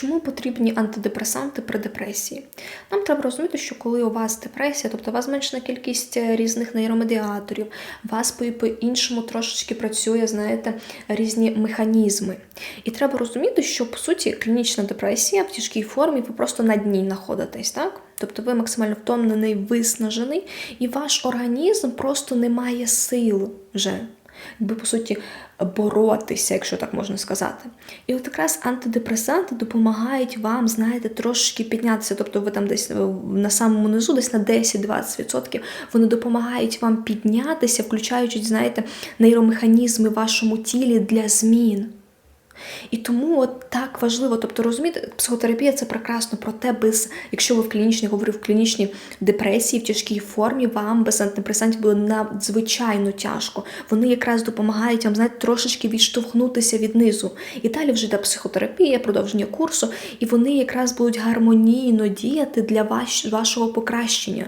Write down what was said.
Чому потрібні антидепресанти при депресії? Нам треба розуміти, що коли у вас депресія, тобто у вас зменшена кількість е, різних нейромедіаторів, у вас по-іншому трошечки працює, знаєте, різні механізми. І треба розуміти, що по суті клінічна депресія в тяжкій формі ви просто на дні знаходитесь, так? Тобто ви максимально втомлений, виснажений, і ваш організм просто не має сил вже якби по суті боротися, якщо так можна сказати. І от якраз антидепресанти допомагають вам, знаєте, трошки піднятися. Тобто ви там десь е, на самому низу, десь на 10-20%, вони допомагають вам піднятися, включаючи, знаєте, нейромеханізми в вашому тілі для змін. І тому от так важливо, тобто розумієте, психотерапія це прекрасно, проте без, якщо ви в клінічній говорю, в клінічній депресії, в тяжкій формі, вам без антидепресантів буде надзвичайно тяжко. Вони якраз допомагають вам, знаєте, трошечки відштовхнутися від низу. І далі вже йде психотерапія, продовження курсу, і вони якраз будуть гармонійно діяти для ваш, вашого покращення.